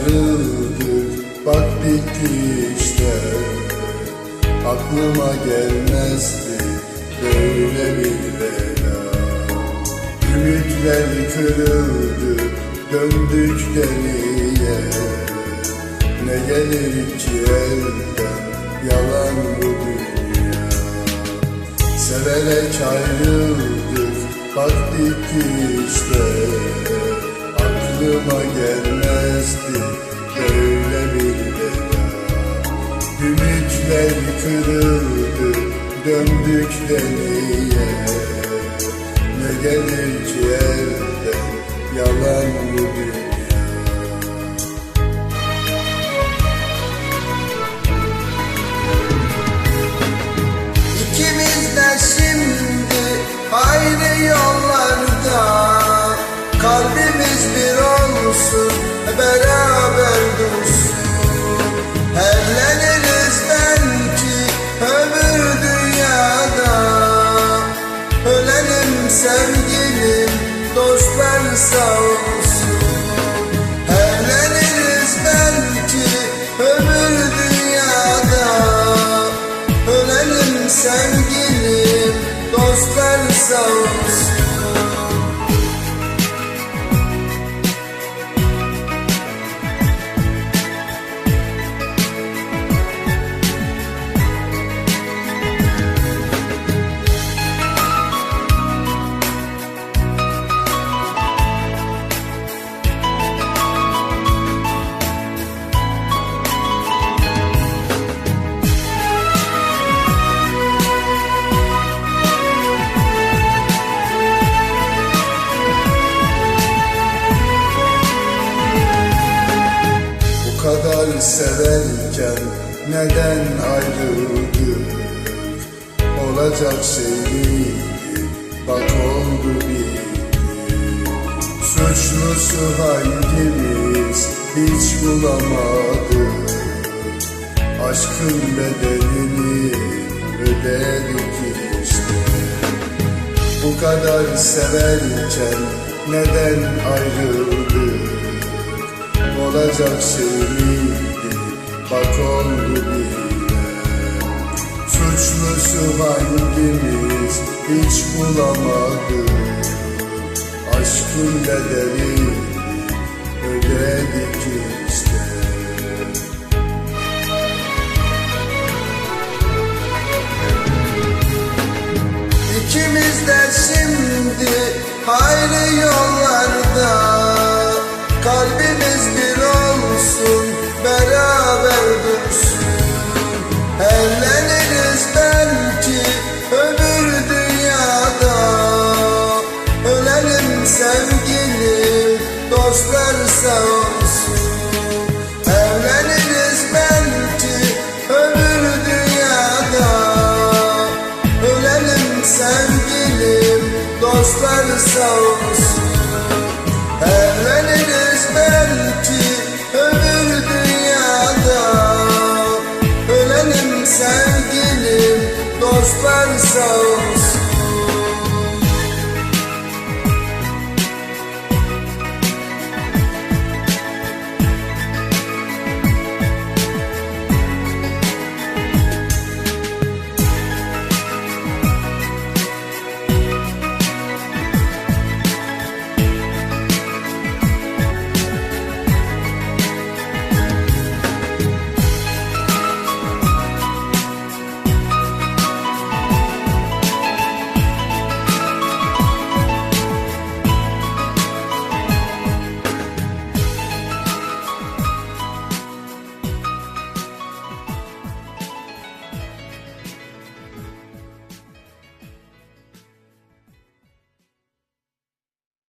Ayrıldık bak bitti işte Aklıma gelmezdi böyle bir bela. Ümitler kırıldı döndük deliye Ne gelir ki elden yalan bu dünya? Severek ayrıldık bak bitti işte Aklıma gelmezdi böyle bir bela. Ümitler kırıldı döndük deliye. Ne gelir ki elden yalan bu dünya so severken neden ayrıldık? Olacak şey bak oldu bitti. Suçlusu hangimiz hiç bulamadık. Aşkın bedelini ödedik işte. Bu kadar severken neden ayrıldık Olacak şey bak oldu bile. Suçlusu hangimiz hiç bulamadık. Aşkın bedelini ödedik gösterse o.